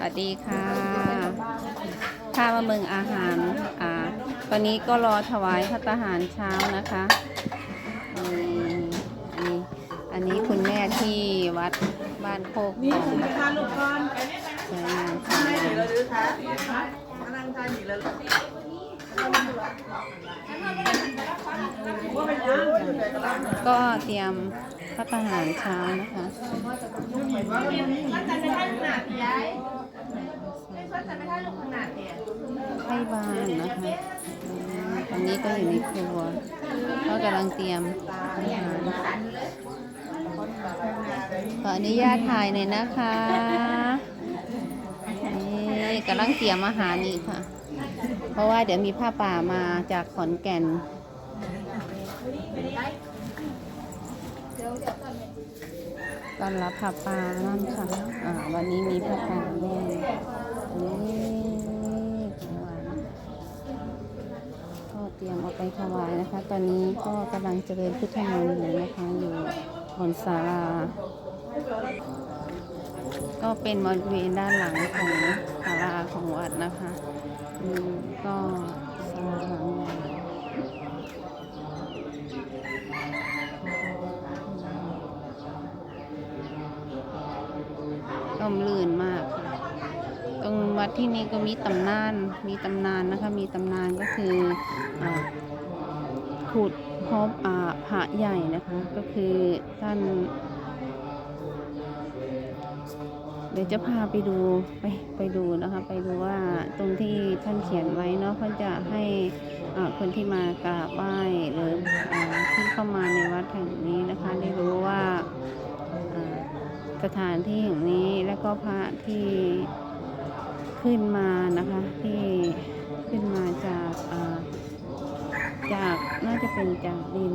วัสดีค่ะพามาเมืองอาหาร อ่า ตอนนี้ก็รอถวายพระทหารเช้านะคะนี่อันนี้อันนี้คุณแม่ที่วัดบ้านโคกนี่ของคุณทานลูกก่อนสวยงามทานหนีเลยหรือคะกำลังทานหนีเลยว่าเป็นยังอยู่ไหนกันล่ะ ก็เตรียมพระทหารเช้านะคะให้บ้านนะคะตอนนี้ก็อยู่ในครัวก็กำลังเตรียมอาหารขออนุญาตถ่ายหน่อยนะคะนี่กำลังเตรียมอาหารนี่ค่ะ เพราะว่าเดี๋ยวมีผ้าป่ามาจากขอนแก่นต้อนรับผ้าป่านั่นค่ะ อ่า วันนี้มีผ้าป่าแน่นี่ของหวานก็เตรียมเอาไปถวายนะคะ ตอนนี้ก็กำลังเจริญพุทธมนต์อยู่นะคะ อยู่บนศาลา ก็เป็นบริเวณด้านหลังของศาลาของวัดนะคะก็ศาลางใหญ่ร่มรื่นมากค่ะตรงวัดที่นี่ก็มีตำนาน มีตำนานนะคะ มีตำนานก็คืออขุดพบพระใหญ่นะคะ ก็คือท่าน เดี๋ยวจะพาไปดูไปไปดูนะคะ ไปดูว่าตรงที่ท่านเขียนไว้เนาะเขาจะให้คนที่มากราบไหว้หรืออที่เข้ามาในวัดแห่งนี้นะคะ ได้รู้ว่าสถานที่แห่งนี้และก็พระที่ขึ้นมานะคะที่ขึ้นมาจากจากน่าจะเป็นจากดิน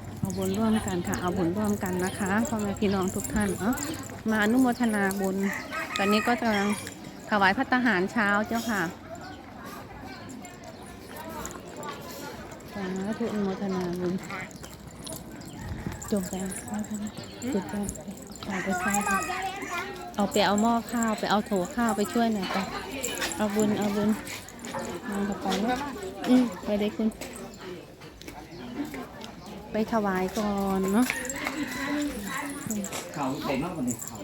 บุญร่วมกันค่ะ เอาบุญร่วมกันนะคะพ่อแม่พี่น้องทุกท่านเนาะมาอนุโมทนาบุญ ตอนนี้ก็กำลังถวายพระทหารเช้าเจ้าค่ะสาธุอนุโมทนาบุญจงไปเอาข้าวนะจุดไปเอาไปข้าวไปเอาไปเอาหม้อข้าวไปเอาโถข้าวไปช่วยหน่อยไปเอาบุญเอาบุญมาเข้าไปนอืมไปเลยคุณ ไปถวายก่อนเนาะเขาเต็มมากกว่านี้เขา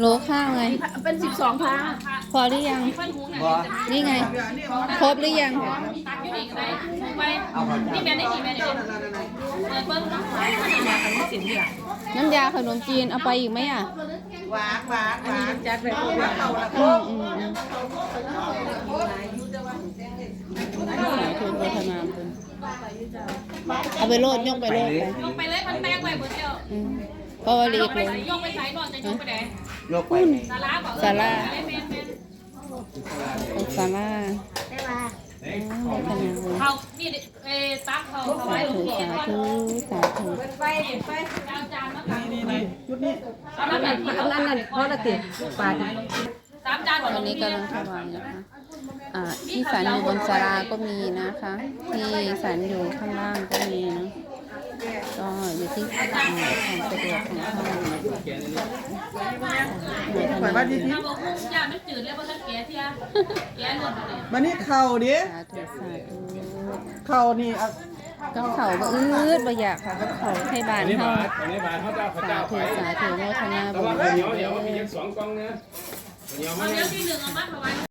โลข้าวไง เป็นสิบสองพันพอหรือยังบ่นี่ไง ครบหรือยังเอาเขาจ้านี่แม่ได้กี่แม่ได้เปิดเบิ้งเนาะน้ำยาขนมจีนเอาไปอีกไหมอะหวานหวานหวานจัดไปพวกว่าเขาละอืมอืม อืมสาธุโมทนาบุญเอาไปโลดยกไปโลดไปยกไปเลยมันแตงไปเบิดเดียวอืมเพราะว่าลียกกไปลงใส่ยกไปใส่นอนจะยกไปไหนยกไปสาราบอกศาลาแม่แม่แม่ตรงศาลาอืมโมทนาบุญเขานี่เอตักเขาเขาสาไว้หลวธุงพ่อสาธุสาธุไปไปจานจานมาค่ะนี่นี่ชุดนี้เอาน้ำแบบอันนั้นนั่นเพราะละติปลาสามจานตอนนี้กำลังถวายนะคะอ่า ที่สันอยู่บนศาลาก็มีนะคะ ที่สันอยู่ข้างล่างก็มีนะก็อยู่ที่อ่าความสะดวกของท่านข่อยว่าดีถ้าบอกว่าย่ามันจืดแล้วเพราะท่านแก่เทียแก่หล่นเลยๆมานี่เข่าดิสาธุสาธุเข่านี่เอาก็เขาบ่อืดบ่อยากค่ะก็เขาให้บานอันนี้เฮาบาทอันนี้บาทเขาจะเอาข้าวสาเจ้าไปธุสาธุโมทนาแต่บุญว่าข้าวเหนียวเดี๋ยวมีอีกสองกล่องนะข้าวเหนียวเอามาเดี๋ยวที่หนึ่งเอามาถวาย